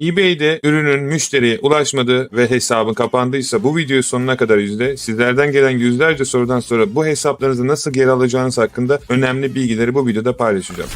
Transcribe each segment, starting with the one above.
eBay'de ürünün müşteriye ulaşmadı ve hesabın kapandıysa bu videoyu sonuna kadar izle. Sizlerden gelen yüzlerce sorudan sonra bu hesaplarınızı nasıl geri alacağınız hakkında önemli bilgileri bu videoda paylaşacağım.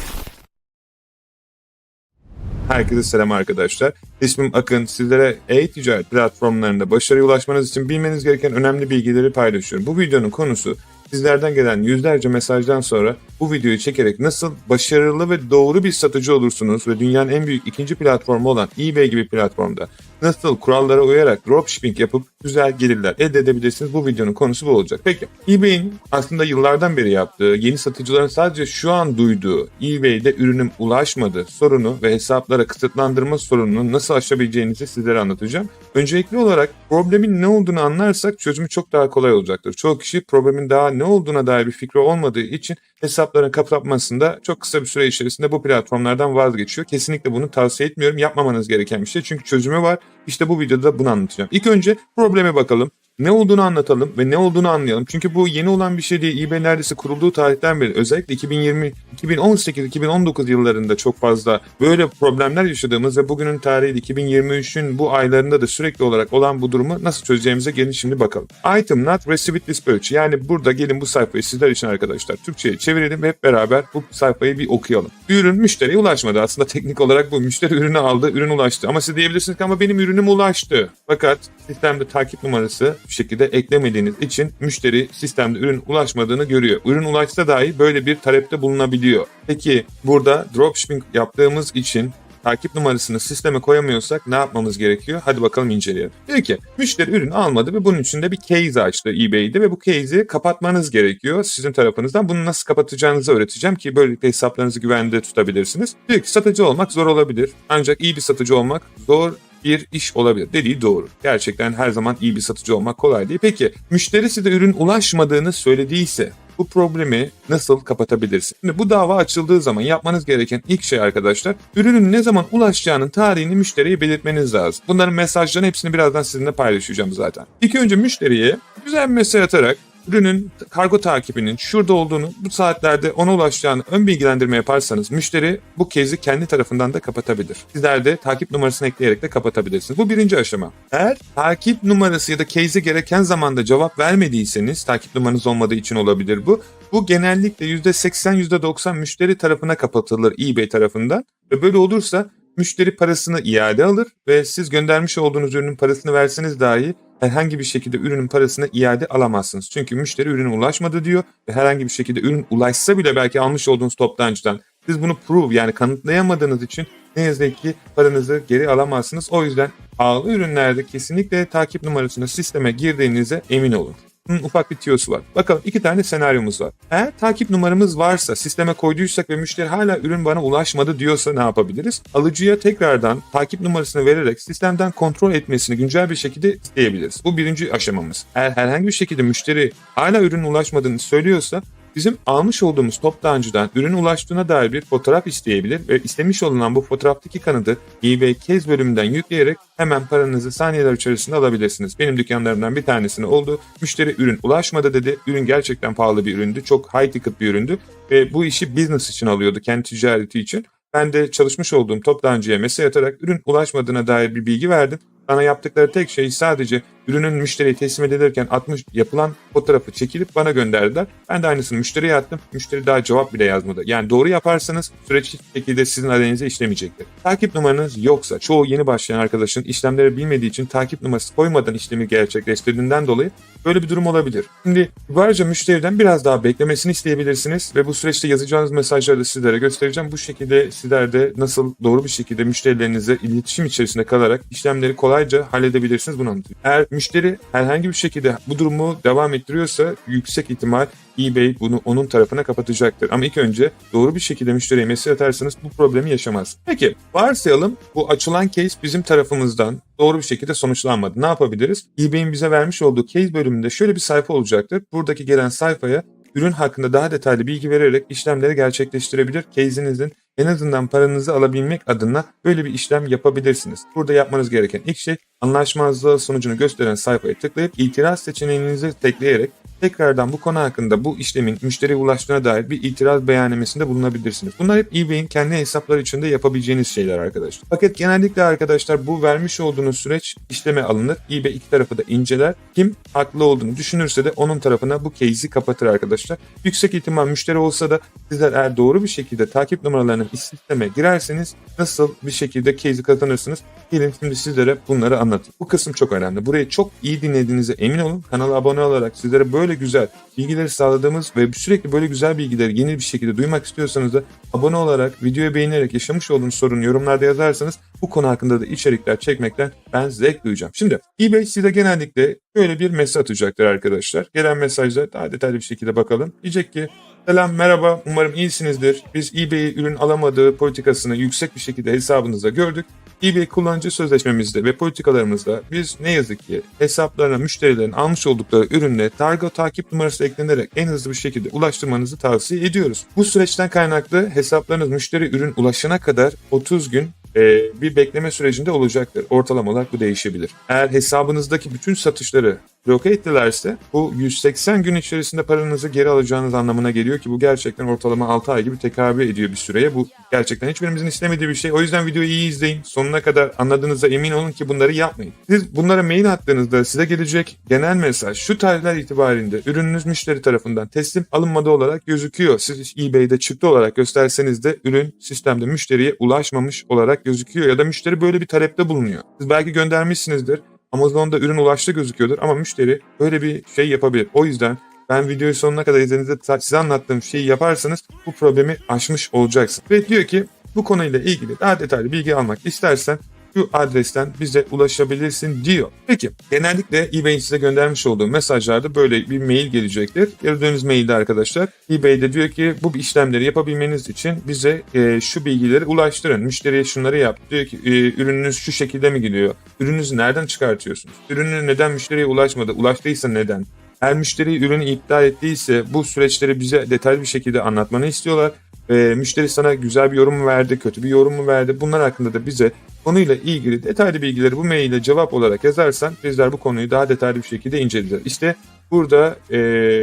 Herkese selam arkadaşlar. İsmim Akın. Sizlere e-ticaret platformlarında başarıya ulaşmanız için bilmeniz gereken önemli bilgileri paylaşıyorum. Bu videonun konusu sizlerden gelen yüzlerce mesajdan sonra bu videoyu çekerek nasıl başarılı ve doğru bir satıcı olursunuz ve dünyanın en büyük ikinci platformu olan eBay gibi platformda nasıl kurallara uyarak dropshipping yapıp güzel gelirler elde edebilirsiniz. Bu videonun konusu bu olacak. Peki eBay'in aslında yıllardan beri yaptığı, yeni satıcıların sadece şu an duyduğu eBay'de ürünüm ulaşmadı sorunu ve hesaplara kısıtlandırma sorununu nasıl aşabileceğinizi sizlere anlatacağım. Öncelikli olarak problemin ne olduğunu anlarsak çözümü çok daha kolay olacaktır. Çoğu kişi problemin daha ne olduğuna dair bir fikri olmadığı için hesapların kapatmasında çok kısa bir süre içerisinde bu platformlardan vazgeçiyor. Kesinlikle bunu tavsiye etmiyorum. Yapmamanız gereken bir şey. Çünkü çözümü var. İşte bu videoda bunu anlatacağım. İlk önce probleme bakalım. Ne olduğunu anlatalım ve ne olduğunu anlayalım. Çünkü bu yeni olan bir şey değil. eBay neredeyse kurulduğu tarihten beri özellikle 2020, 2018, 2019 yıllarında çok fazla böyle problemler yaşadığımız ve bugünün tarihi 2023'ün bu aylarında da sürekli olarak olan bu durumu nasıl çözeceğimize gelin şimdi bakalım. Item not received dispatch yani burada gelin bu sayfayı sizler için arkadaşlar Türkçe'ye çevirelim ve hep beraber bu sayfayı bir okuyalım. Ürün müşteriye ulaşmadı. Aslında teknik olarak bu. Müşteri ürünü aldı, ürün ulaştı. Ama siz diyebilirsiniz ki ama benim ürünüm ulaştı. Fakat sistemde takip numarası bir şekilde eklemediğiniz için müşteri sistemde ürün ulaşmadığını görüyor. Ürün ulaşsa dahi böyle bir talepte bulunabiliyor. Peki burada dropshipping yaptığımız için takip numarasını sisteme koyamıyorsak ne yapmamız gerekiyor? Hadi bakalım inceleyelim. Diyor ki müşteri ürün almadı ve bunun için de bir case açtı eBay'de ve bu case'i kapatmanız gerekiyor sizin tarafınızdan. Bunu nasıl kapatacağınızı öğreteceğim ki böylelikle hesaplarınızı güvende tutabilirsiniz. Diyor ki satıcı olmak zor olabilir ancak iyi bir satıcı olmak zor bir iş olabilir. Dediği doğru. Gerçekten her zaman iyi bir satıcı olmak kolay değil. Peki müşteri size ürün ulaşmadığını söylediyse bu problemi nasıl kapatabilirsin? Şimdi bu dava açıldığı zaman yapmanız gereken ilk şey arkadaşlar ürünün ne zaman ulaşacağının tarihini müşteriye belirtmeniz lazım. Bunların mesajlarının hepsini birazdan sizinle paylaşacağım zaten. İlk önce müşteriye güzel bir mesaj atarak ürünün kargo takibinin şurada olduğunu, bu saatlerde ona ulaşacağını ön bilgilendirme yaparsanız müşteri bu kezi kendi tarafından da kapatabilir. Sizler de takip numarasını ekleyerek de kapatabilirsiniz. Bu birinci aşama. Eğer takip numarası ya da case'e gereken zamanda cevap vermediyseniz, takip numaranız olmadığı için olabilir bu. Bu genellikle %80 %90 müşteri tarafına kapatılır eBay tarafından ve böyle olursa müşteri parasını iade alır ve siz göndermiş olduğunuz ürünün parasını verseniz dahi herhangi bir şekilde ürünün parasını iade alamazsınız. Çünkü müşteri ürüne ulaşmadı diyor ve herhangi bir şekilde ürün ulaşsa bile belki almış olduğunuz toptancıdan siz bunu prove yani kanıtlayamadığınız için ne yazık ki paranızı geri alamazsınız. O yüzden pahalı ürünlerde kesinlikle takip numarasını sisteme girdiğinize emin olun. Bunun ufak bir tiyosu var. Bakalım iki tane senaryomuz var. Eğer takip numaramız varsa, sisteme koyduysak ve müşteri hala ürün bana ulaşmadı diyorsa ne yapabiliriz? Alıcıya tekrardan takip numarasını vererek sistemden kontrol etmesini güncel bir şekilde isteyebiliriz. Bu birinci aşamamız. Eğer herhangi bir şekilde müşteri hala ürünün ulaşmadığını söylüyorsa bizim almış olduğumuz toptancıdan ürün ulaştığına dair bir fotoğraf isteyebilir ve istemiş olunan bu fotoğraftaki kanıtı eBay Case bölümünden yükleyerek hemen paranızı saniyeler içerisinde alabilirsiniz. Benim dükkanlarımdan bir tanesine oldu. Müşteri ürün ulaşmadı dedi. Ürün gerçekten pahalı bir üründü. Çok high ticket bir üründü ve bu işi business için alıyordu, kendi ticareti için. Ben de çalışmış olduğum toptancıya mesaj atarak ürün ulaşmadığına dair bir bilgi verdim. Bana yaptıkları tek şey sadece ürünün müşteriye teslim edilirken 60 yapılan fotoğrafı çekilip bana gönderdiler. Ben de aynısını müşteriye attım. Müşteri daha cevap bile yazmadı. Yani doğru yaparsanız süreç hiçbir şekilde sizin aleyhinize işlemeyecektir. Takip numaranız yoksa çoğu yeni başlayan arkadaşın işlemleri bilmediği için takip numarası koymadan işlemi gerçekleştirdiğinden dolayı böyle bir durum olabilir. Şimdi varca müşteriden biraz daha beklemesini isteyebilirsiniz ve bu süreçte yazacağınız mesajları da sizlere göstereceğim. Bu şekilde sizler de nasıl doğru bir şekilde müşterilerinizle iletişim içerisinde kalarak işlemleri kolayca halledebilirsiniz bunu anlatayım. Eğer müşteri herhangi bir şekilde bu durumu devam ettiriyorsa yüksek ihtimal eBay bunu onun tarafına kapatacaktır. Ama ilk önce doğru bir şekilde müşteriye mesaj atarsanız bu problemi yaşamaz. Peki varsayalım bu açılan case bizim tarafımızdan doğru bir şekilde sonuçlanmadı. Ne yapabiliriz? eBay'in bize vermiş olduğu case bölümünde şöyle bir sayfa olacaktır. Buradaki gelen sayfaya ürün hakkında daha detaylı bilgi vererek işlemleri gerçekleştirebilir. Case'inizin en azından paranızı alabilmek adına böyle bir işlem yapabilirsiniz. Burada yapmanız gereken ilk şey anlaşmazlığı sonucunu gösteren sayfaya tıklayıp itiraz seçeneğinizi tekleyerek tekrardan bu konu hakkında bu işlemin müşteriye ulaştığına dair bir itiraz beyannemesinde bulunabilirsiniz. Bunlar hep eBay'in kendi hesapları içinde yapabileceğiniz şeyler arkadaşlar. Fakat genellikle arkadaşlar bu vermiş olduğunuz süreç işleme alınır. eBay iki tarafı da inceler. Kim haklı olduğunu düşünürse de onun tarafına bu case'i kapatır arkadaşlar. Yüksek ihtimal müşteri olsa da sizler eğer doğru bir şekilde takip numaralarını sisteme girerseniz nasıl bir şekilde case'i kazanırsınız? Gelin şimdi sizlere bunları anlatayım. Bu kısım çok önemli. Burayı çok iyi dinlediğinize emin olun. Kanala abone olarak sizlere böyle güzel bilgileri sağladığımız ve sürekli böyle güzel bilgileri yeni bir şekilde duymak istiyorsanız da abone olarak, videoyu beğenerek yaşamış olduğunuz sorunu yorumlarda yazarsanız bu konu hakkında da içerikler çekmekten ben zevk duyacağım. Şimdi eBay size genellikle böyle bir mesaj atacaktır arkadaşlar. Gelen mesajda daha detaylı bir şekilde bakalım. Diyecek ki Selam merhaba umarım iyisinizdir. Biz eBay'e ürün alamadığı politikasını yüksek bir şekilde hesabınızda gördük. eBay kullanıcı sözleşmemizde ve politikalarımızda biz ne yazık ki hesaplarına müşterilerin almış oldukları ürünle targo takip numarası eklenerek en hızlı bir şekilde ulaştırmanızı tavsiye ediyoruz. Bu süreçten kaynaklı hesaplarınız müşteri ürün ulaşana kadar 30 gün e, bir bekleme sürecinde olacaktır. Ortalama olarak bu değişebilir. Eğer hesabınızdaki bütün satışları bloke ettilerse bu 180 gün içerisinde paranızı geri alacağınız anlamına geliyor ki bu gerçekten ortalama 6 ay gibi tekabül ediyor bir süreye. Bu gerçekten hiçbirimizin istemediği bir şey. O yüzden videoyu iyi izleyin. Sonuna kadar anladığınıza emin olun ki bunları yapmayın. Siz bunlara mail attığınızda size gelecek genel mesaj şu tarihler itibarinde ürününüz müşteri tarafından teslim alınmadı olarak gözüküyor. Siz eBay'de çıktı olarak gösterseniz de ürün sistemde müşteriye ulaşmamış olarak gözüküyor ya da müşteri böyle bir talepte bulunuyor. Siz belki göndermişsinizdir. Amazon'da ürün ulaştı gözüküyordur ama müşteri böyle bir şey yapabilir. O yüzden ben videoyu sonuna kadar izlediğinizde size anlattığım şeyi yaparsanız bu problemi aşmış olacaksın. Ve diyor ki bu konuyla ilgili daha detaylı bilgi almak istersen şu adresten bize ulaşabilirsin diyor. Peki genellikle eBay'in size göndermiş olduğu mesajlarda böyle bir mail gelecektir. Gördüğünüz mailde arkadaşlar eBay'de diyor ki bu işlemleri yapabilmeniz için bize e, şu bilgileri ulaştırın. Müşteriye şunları yap. Diyor ki e, ürününüz şu şekilde mi gidiyor? Ürününüzü nereden çıkartıyorsunuz? Ürünü neden müşteriye ulaşmadı? Ulaştıysa neden? Eğer müşteri ürünü iptal ettiyse bu süreçleri bize detaylı bir şekilde anlatmanı istiyorlar. E, müşteri sana güzel bir yorum mu verdi, kötü bir yorum mu verdi? Bunlar hakkında da bize konuyla ilgili detaylı bilgileri bu maille cevap olarak yazarsan bizler bu konuyu daha detaylı bir şekilde inceleyeceğiz. İşte burada e,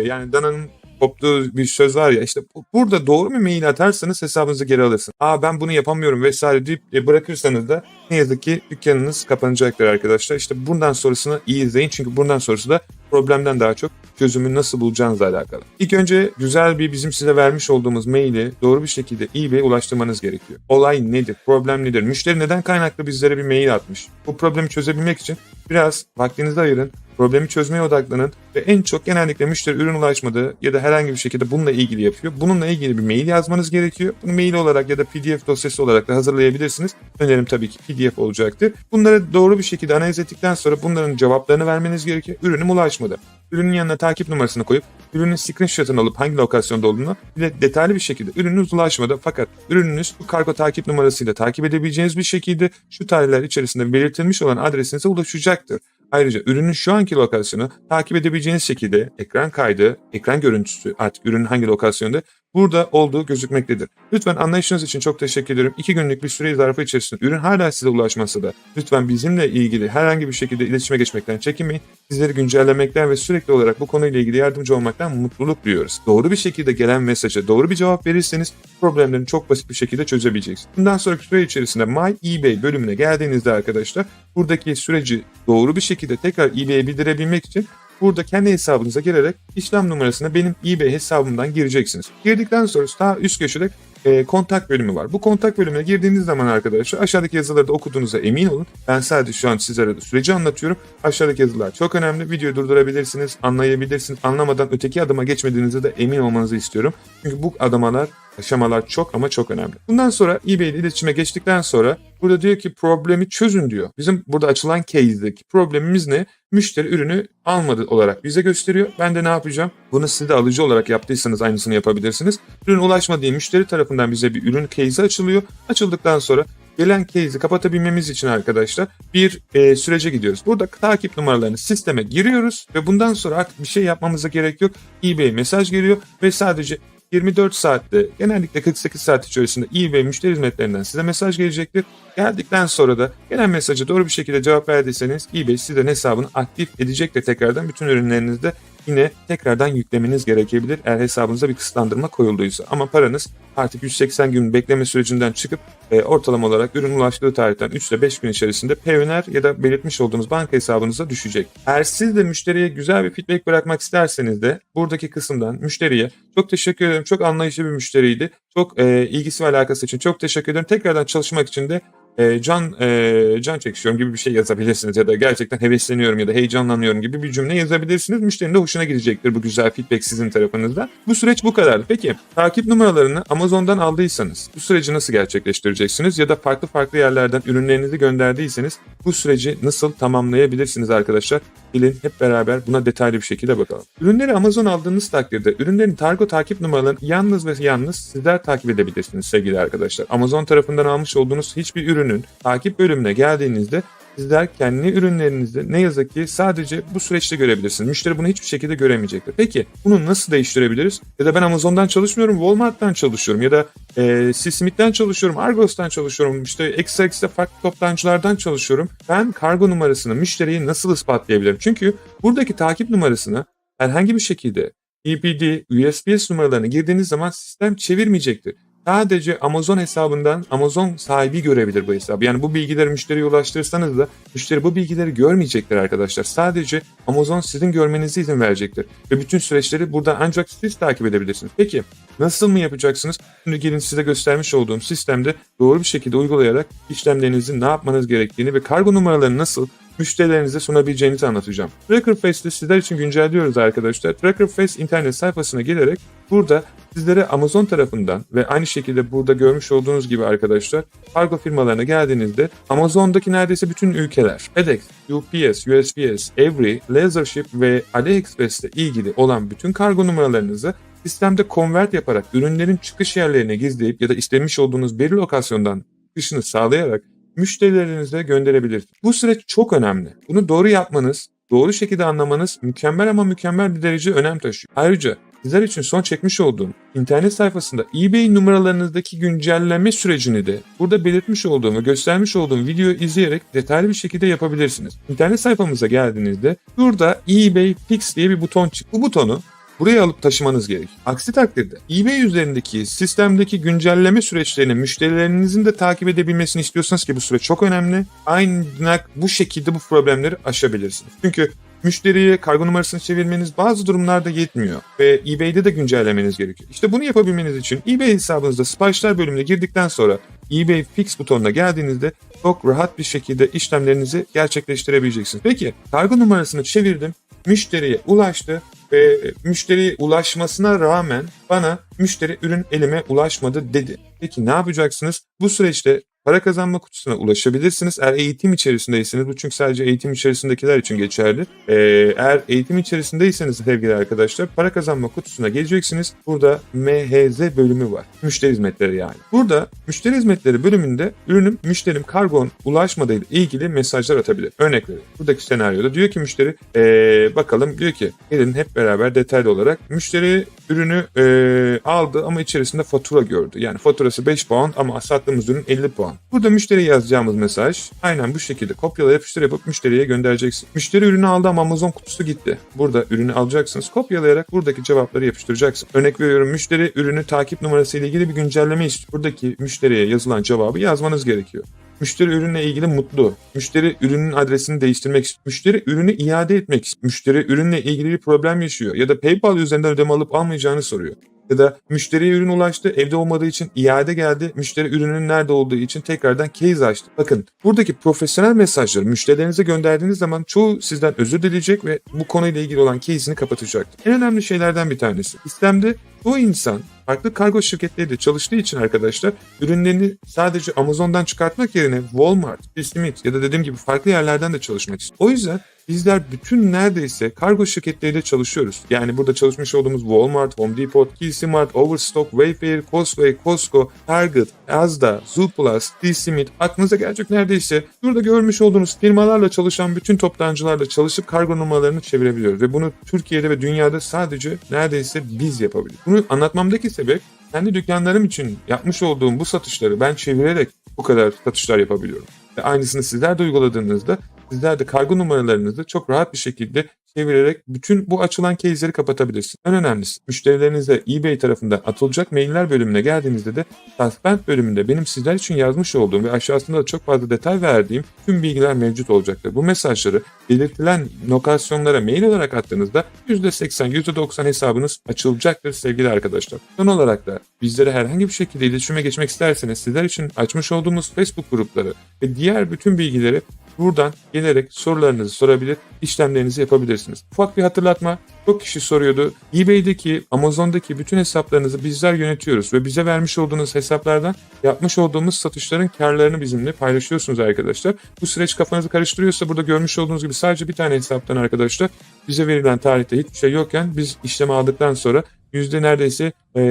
yani Dana'nın koptuğu bir söz var ya işte burada doğru bir mail atarsanız hesabınızı geri alırsın. Aa ben bunu yapamıyorum vesaire deyip bırakırsanız da ne yazık ki dükkanınız kapanacaktır arkadaşlar. İşte bundan sonrasını iyi izleyin çünkü bundan sonrası da problemden daha çok çözümü nasıl bulacağınızla alakalı. İlk önce güzel bir bizim size vermiş olduğumuz maili doğru bir şekilde eBay'e ulaştırmanız gerekiyor. Olay nedir? Problem nedir? Müşteri neden kaynaklı bizlere bir mail atmış? Bu problemi çözebilmek için biraz vaktinizi ayırın. Problemi çözmeye odaklanın ve en çok genellikle müşteri ürün ulaşmadığı ya da herhangi bir şekilde bununla ilgili yapıyor. Bununla ilgili bir mail yazmanız gerekiyor. Bunu mail olarak ya da PDF dosyası olarak da hazırlayabilirsiniz. Önerim tabii ki PDF olacaktır. Bunları doğru bir şekilde analiz ettikten sonra bunların cevaplarını vermeniz gerekiyor. Ürünüm ulaşmadı. Ürünün yanına takip numarasını koyup ürünün screenshot'ını alıp hangi lokasyonda olduğunu bir de detaylı bir şekilde ürününüz ulaşmadı fakat ürününüz bu kargo takip numarasıyla takip edebileceğiniz bir şekilde şu tarihler içerisinde belirtilmiş olan adresinize ulaşacaktır. Ayrıca ürünün şu anki lokasyonu takip edebileceğiniz şekilde ekran kaydı, ekran görüntüsü artık ürünün hangi lokasyonda burada olduğu gözükmektedir. Lütfen anlayışınız için çok teşekkür ederim. İki günlük bir süre zarfı içerisinde ürün hala size ulaşmasa da lütfen bizimle ilgili herhangi bir şekilde iletişime geçmekten çekinmeyin. Sizleri güncellemekten ve sürekli olarak bu konuyla ilgili yardımcı olmaktan mutluluk duyuyoruz. Doğru bir şekilde gelen mesaja doğru bir cevap verirseniz problemlerini çok basit bir şekilde çözebileceksiniz. Bundan sonraki süre içerisinde My eBay bölümüne geldiğinizde arkadaşlar buradaki süreci doğru bir şekilde tekrar eBay'e bildirebilmek için Burada kendi hesabınıza girerek işlem numarasını benim eBay hesabımdan gireceksiniz. Girdikten sonra daha üst köşede e, kontak bölümü var. Bu kontak bölümüne girdiğiniz zaman arkadaşlar aşağıdaki yazıları da okuduğunuza emin olun. Ben sadece şu an sizlere süreci anlatıyorum. Aşağıdaki yazılar çok önemli. Videoyu durdurabilirsiniz, anlayabilirsiniz. Anlamadan öteki adıma geçmediğinize de emin olmanızı istiyorum. Çünkü bu adamalar aşamalar çok ama çok önemli. Bundan sonra eBay ile iletişime geçtikten sonra burada diyor ki problemi çözün diyor. Bizim burada açılan case'deki problemimiz ne? Müşteri ürünü almadı olarak bize gösteriyor. Ben de ne yapacağım? Bunu siz de alıcı olarak yaptıysanız aynısını yapabilirsiniz. Ürün ulaşmadığı müşteri tarafından bize bir ürün case'i açılıyor. Açıldıktan sonra gelen case'i kapatabilmemiz için arkadaşlar bir e, sürece gidiyoruz. Burada takip numaralarını sisteme giriyoruz ve bundan sonra artık bir şey yapmamıza gerek yok. eBay mesaj geliyor ve sadece 24 saatte genellikle 48 saat içerisinde eBay müşteri hizmetlerinden size mesaj gelecektir. Geldikten sonra da gelen mesaja doğru bir şekilde cevap verdiyseniz eBay sizden hesabını aktif edecektir tekrardan bütün ürünlerinizde yine tekrardan yüklemeniz gerekebilir eğer hesabınıza bir kısıtlandırma koyulduysa. Ama paranız artık 180 gün bekleme sürecinden çıkıp e, ortalama olarak ürün ulaştığı tarihten 3 ile 5 gün içerisinde Payoneer ya da belirtmiş olduğunuz banka hesabınıza düşecek. Eğer siz de müşteriye güzel bir feedback bırakmak isterseniz de buradaki kısımdan müşteriye çok teşekkür ederim. Çok anlayışlı bir müşteriydi. Çok e, ilgisi ve alakası için çok teşekkür ederim. Tekrardan çalışmak için de e, can e, can çekişiyorum gibi bir şey yazabilirsiniz ya da gerçekten hevesleniyorum ya da heyecanlanıyorum gibi bir cümle yazabilirsiniz. Müşterinin de hoşuna gidecektir bu güzel feedback sizin tarafınızdan. Bu süreç bu kadardı. Peki takip numaralarını Amazon'dan aldıysanız bu süreci nasıl gerçekleştireceksiniz ya da farklı farklı yerlerden ürünlerinizi gönderdiyseniz bu süreci nasıl tamamlayabilirsiniz arkadaşlar? Gelin hep beraber buna detaylı bir şekilde bakalım. Ürünleri Amazon aldığınız takdirde ürünlerin kargo takip numaralarını yalnız ve yalnız sizler takip edebilirsiniz sevgili arkadaşlar. Amazon tarafından almış olduğunuz hiçbir ürünün takip bölümüne geldiğinizde sizler kendi ürünlerinizde ne yazık ki sadece bu süreçte görebilirsiniz. Müşteri bunu hiçbir şekilde göremeyecektir. Peki bunu nasıl değiştirebiliriz? Ya da ben Amazon'dan çalışmıyorum, Walmart'tan çalışıyorum ya da e, Smith'ten çalışıyorum, Argos'tan çalışıyorum, işte ekstra farklı toptancılardan çalışıyorum. Ben kargo numarasını müşteriye nasıl ispatlayabilirim? Çünkü buradaki takip numarasını herhangi bir şekilde EPD, USPS numaralarını girdiğiniz zaman sistem çevirmeyecektir. Sadece Amazon hesabından Amazon sahibi görebilir bu hesabı. Yani bu bilgileri müşteriye ulaştırırsanız da müşteri bu bilgileri görmeyecektir arkadaşlar. Sadece Amazon sizin görmenize izin verecektir. Ve bütün süreçleri buradan ancak siz takip edebilirsiniz. Peki nasıl mı yapacaksınız? Şimdi gelin size göstermiş olduğum sistemde doğru bir şekilde uygulayarak işlemlerinizi ne yapmanız gerektiğini ve kargo numaralarını nasıl müşterilerinize sunabileceğinizi anlatacağım. Trackerface'de sizler için güncelliyoruz arkadaşlar. Trackerface internet sayfasına gelerek burada sizlere Amazon tarafından ve aynı şekilde burada görmüş olduğunuz gibi arkadaşlar kargo firmalarına geldiğinizde Amazon'daki neredeyse bütün ülkeler FedEx, UPS, USPS, Every, Lasership ve AliExpress'le ilgili olan bütün kargo numaralarınızı sistemde convert yaparak ürünlerin çıkış yerlerine gizleyip ya da istemiş olduğunuz bir lokasyondan çıkışını sağlayarak müşterilerinize gönderebilirsiniz. Bu süreç çok önemli. Bunu doğru yapmanız, doğru şekilde anlamanız mükemmel ama mükemmel bir derece önem taşıyor. Ayrıca sizler için son çekmiş olduğum internet sayfasında eBay numaralarınızdaki güncelleme sürecini de burada belirtmiş olduğum ve göstermiş olduğum videoyu izleyerek detaylı bir şekilde yapabilirsiniz. İnternet sayfamıza geldiğinizde burada eBay Fix diye bir buton çık. Bu butonu buraya alıp taşımanız gerek. Aksi takdirde eBay üzerindeki sistemdeki güncelleme süreçlerini müşterilerinizin de takip edebilmesini istiyorsanız ki bu süreç çok önemli. Aynen bu şekilde bu problemleri aşabilirsiniz. Çünkü müşteriye kargo numarasını çevirmeniz bazı durumlarda yetmiyor ve eBay'de de güncellemeniz gerekiyor. İşte bunu yapabilmeniz için eBay hesabınızda siparişler bölümüne girdikten sonra eBay Fix butonuna geldiğinizde çok rahat bir şekilde işlemlerinizi gerçekleştirebileceksiniz. Peki kargo numarasını çevirdim, müşteriye ulaştı ve müşteriye ulaşmasına rağmen bana müşteri ürün elime ulaşmadı dedi. Peki ne yapacaksınız? Bu süreçte para kazanma kutusuna ulaşabilirsiniz. Eğer eğitim içerisindeyseniz bu çünkü sadece eğitim içerisindekiler için geçerli. Ee, eğer eğitim içerisindeyseniz sevgili arkadaşlar para kazanma kutusuna geleceksiniz. Burada MHZ bölümü var. Müşteri hizmetleri yani. Burada müşteri hizmetleri bölümünde ürünüm müşterim kargon ulaşmadığı ile ilgili mesajlar atabilir. Örnek veriyorum. Buradaki senaryoda diyor ki müşteri ee, bakalım diyor ki gelin hep beraber detaylı olarak müşteri ürünü ee, aldı ama içerisinde fatura gördü. Yani faturası 5 puan ama sattığımız ürün 50 puan. Burada müşteriye yazacağımız mesaj aynen bu şekilde kopyala yapıştır yapıp müşteriye göndereceksin. Müşteri ürünü aldı ama Amazon kutusu gitti. Burada ürünü alacaksınız. Kopyalayarak buradaki cevapları yapıştıracaksın. Örnek veriyorum müşteri ürünü takip numarası ile ilgili bir güncelleme istiyor. Buradaki müşteriye yazılan cevabı yazmanız gerekiyor. Müşteri ürünle ilgili mutlu. Müşteri ürünün adresini değiştirmek istiyor. Müşteri ürünü iade etmek istiyor. Müşteri ürünle ilgili bir problem yaşıyor ya da PayPal üzerinden ödeme alıp almayacağını soruyor. Ya da müşteriye ürün ulaştı, evde olmadığı için iade geldi. Müşteri ürünün nerede olduğu için tekrardan case açtı. Bakın buradaki profesyonel mesajları müşterilerinize gönderdiğiniz zaman çoğu sizden özür dileyecek ve bu konuyla ilgili olan case'ini kapatacaktır. En önemli şeylerden bir tanesi. Sistemde bu insan farklı kargo şirketleriyle çalıştığı için arkadaşlar ürünlerini sadece Amazon'dan çıkartmak yerine Walmart, Smith ya da dediğim gibi farklı yerlerden de çalışmak istiyor. O yüzden bizler bütün neredeyse kargo şirketleriyle çalışıyoruz. Yani burada çalışmış olduğumuz Walmart, Home Depot, Kissmart, Overstock, Wayfair, Costway, Costco, Target, Asda, Zooplus, D-Smith aklınıza gelecek neredeyse burada görmüş olduğunuz firmalarla çalışan bütün toptancılarla çalışıp kargo numaralarını çevirebiliyoruz. Ve bunu Türkiye'de ve dünyada sadece neredeyse biz yapabiliyoruz. Bunu anlatmamdaki sebep kendi dükkanlarım için yapmış olduğum bu satışları ben çevirerek bu kadar satışlar yapabiliyorum. Ve aynısını sizler de uyguladığınızda sizler de kargo numaralarınızı çok rahat bir şekilde çevirerek bütün bu açılan case'leri kapatabilirsiniz. En önemlisi müşterilerinize eBay tarafından atılacak mailler bölümüne geldiğinizde de suspend bölümünde benim sizler için yazmış olduğum ve aşağısında da çok fazla detay verdiğim tüm bilgiler mevcut olacaktır. Bu mesajları belirtilen lokasyonlara mail olarak attığınızda %80, %90 hesabınız açılacaktır sevgili arkadaşlar. Son olarak da bizlere herhangi bir şekilde iletişime geçmek isterseniz sizler için açmış olduğumuz Facebook grupları ve diğer bütün bilgileri buradan gelerek sorularınızı sorabilir, işlemlerinizi yapabilirsiniz. Ufak bir hatırlatma, çok kişi soruyordu. eBay'deki, Amazon'daki bütün hesaplarınızı bizler yönetiyoruz ve bize vermiş olduğunuz hesaplardan yapmış olduğumuz satışların karlarını bizimle paylaşıyorsunuz arkadaşlar. Bu süreç kafanızı karıştırıyorsa burada görmüş olduğunuz gibi sadece bir tane hesaptan arkadaşlar bize verilen tarihte hiçbir şey yokken biz işlemi aldıktan sonra yüzde neredeyse e,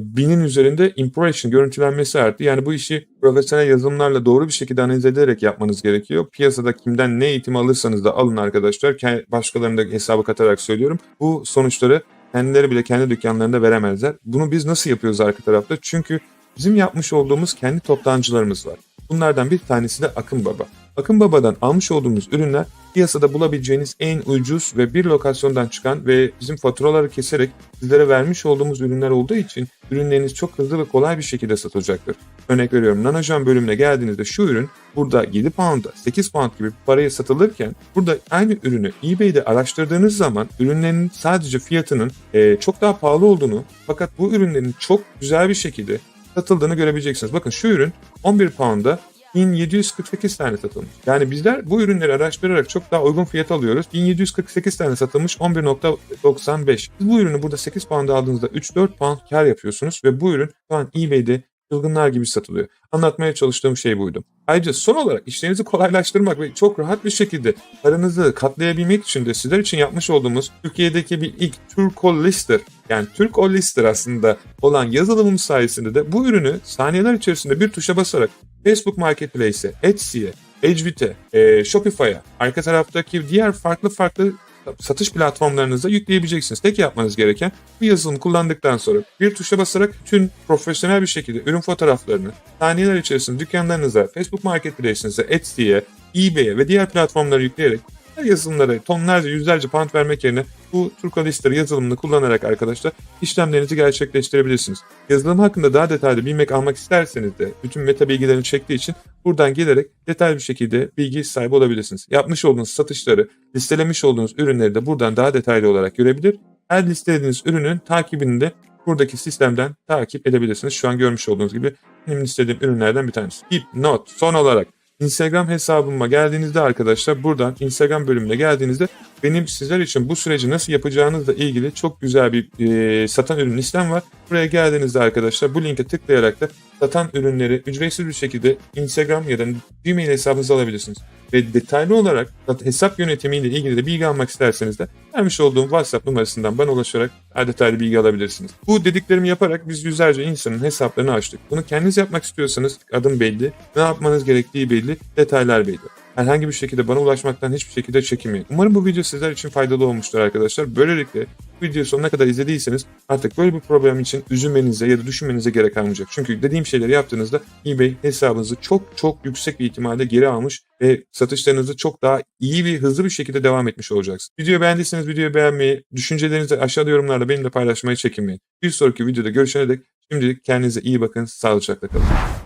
binin üzerinde impression görüntülenmesi arttı. Yani bu işi profesyonel yazılımlarla doğru bir şekilde analiz ederek yapmanız gerekiyor. Piyasada kimden ne eğitim alırsanız da alın arkadaşlar. Başkalarını da hesabı katarak söylüyorum. Bu sonuçları kendileri bile kendi dükkanlarında veremezler. Bunu biz nasıl yapıyoruz arka tarafta? Çünkü bizim yapmış olduğumuz kendi toptancılarımız var. Bunlardan bir tanesi de Akın Baba. Akın Baba'dan almış olduğumuz ürünler piyasada bulabileceğiniz en ucuz ve bir lokasyondan çıkan ve bizim faturaları keserek sizlere vermiş olduğumuz ürünler olduğu için ürünleriniz çok hızlı ve kolay bir şekilde satılacaktır. Örnek veriyorum Nanojan bölümüne geldiğinizde şu ürün burada 7 pound'a 8 pound gibi paraya satılırken burada aynı ürünü eBay'de araştırdığınız zaman ürünlerin sadece fiyatının eee, çok daha pahalı olduğunu fakat bu ürünlerin çok güzel bir şekilde satıldığını görebileceksiniz. Bakın şu ürün 11 pound'a 1748 tane satılmış. Yani bizler bu ürünleri araştırarak çok daha uygun fiyat alıyoruz. 1748 tane satılmış 11.95. Siz bu ürünü burada 8 pound aldığınızda 3-4 pound kar yapıyorsunuz ve bu ürün şu an eBay'de çılgınlar gibi satılıyor. Anlatmaya çalıştığım şey buydu. Ayrıca son olarak işlerinizi kolaylaştırmak ve çok rahat bir şekilde paranızı katlayabilmek için de sizler için yapmış olduğumuz Türkiye'deki bir ilk Turko Lister yani Turko Lister aslında olan yazılımımız sayesinde de bu ürünü saniyeler içerisinde bir tuşa basarak Facebook Marketplace'e, Etsy'ye, Edgebit'e, e, Shopify'a, arka taraftaki diğer farklı farklı satış platformlarınıza yükleyebileceksiniz. Tek yapmanız gereken bu yazılımı kullandıktan sonra bir tuşa basarak tüm profesyonel bir şekilde ürün fotoğraflarını saniyeler içerisinde dükkanlarınıza, Facebook Marketplace'inize, Etsy'ye, eBay'e ve diğer platformlara yükleyerek her yazılımlara tonlarca, yüzlerce pound vermek yerine bu Turko Lister yazılımını kullanarak arkadaşlar işlemlerinizi gerçekleştirebilirsiniz. Yazılım hakkında daha detaylı bilmek almak isterseniz de bütün meta bilgilerini çektiği için buradan gelerek detaylı bir şekilde bilgi sahibi olabilirsiniz. Yapmış olduğunuz satışları, listelemiş olduğunuz ürünleri de buradan daha detaylı olarak görebilir. Her listelediğiniz ürünün takibini de buradaki sistemden takip edebilirsiniz. Şu an görmüş olduğunuz gibi benim listediğim ürünlerden bir tanesi. Tip, not, son olarak Instagram hesabıma geldiğinizde arkadaşlar buradan Instagram bölümüne geldiğinizde benim sizler için bu süreci nasıl yapacağınızla ilgili çok güzel bir e, satan ürün listem var. Buraya geldiğinizde arkadaşlar bu linke tıklayarak da satan ürünleri ücretsiz bir şekilde Instagram ya da Gmail hesabınıza alabilirsiniz. Ve detaylı olarak hesap yönetimiyle ilgili de bilgi almak isterseniz de vermiş olduğum WhatsApp numarasından bana ulaşarak detaylı bilgi alabilirsiniz. Bu dediklerimi yaparak biz yüzlerce insanın hesaplarını açtık. Bunu kendiniz yapmak istiyorsanız adım belli, ne yapmanız gerektiği belli, detaylar belli. Herhangi bir şekilde bana ulaşmaktan hiçbir şekilde çekinmeyin. Umarım bu video sizler için faydalı olmuştur arkadaşlar. Böylelikle bu videoyu sonuna kadar izlediyseniz artık böyle bir problem için üzülmenize ya da düşünmenize gerek kalmayacak. Çünkü dediğim şeyleri yaptığınızda eBay hesabınızı çok çok yüksek bir ihtimalle geri almış ve satışlarınızı çok daha iyi ve hızlı bir şekilde devam etmiş olacaksınız. Videoyu beğendiyseniz videoyu beğenmeyi, düşüncelerinizi aşağıda yorumlarda benimle paylaşmayı çekinmeyin. Bir sonraki videoda görüşene dek şimdilik kendinize iyi bakın, sağlıcakla kalın.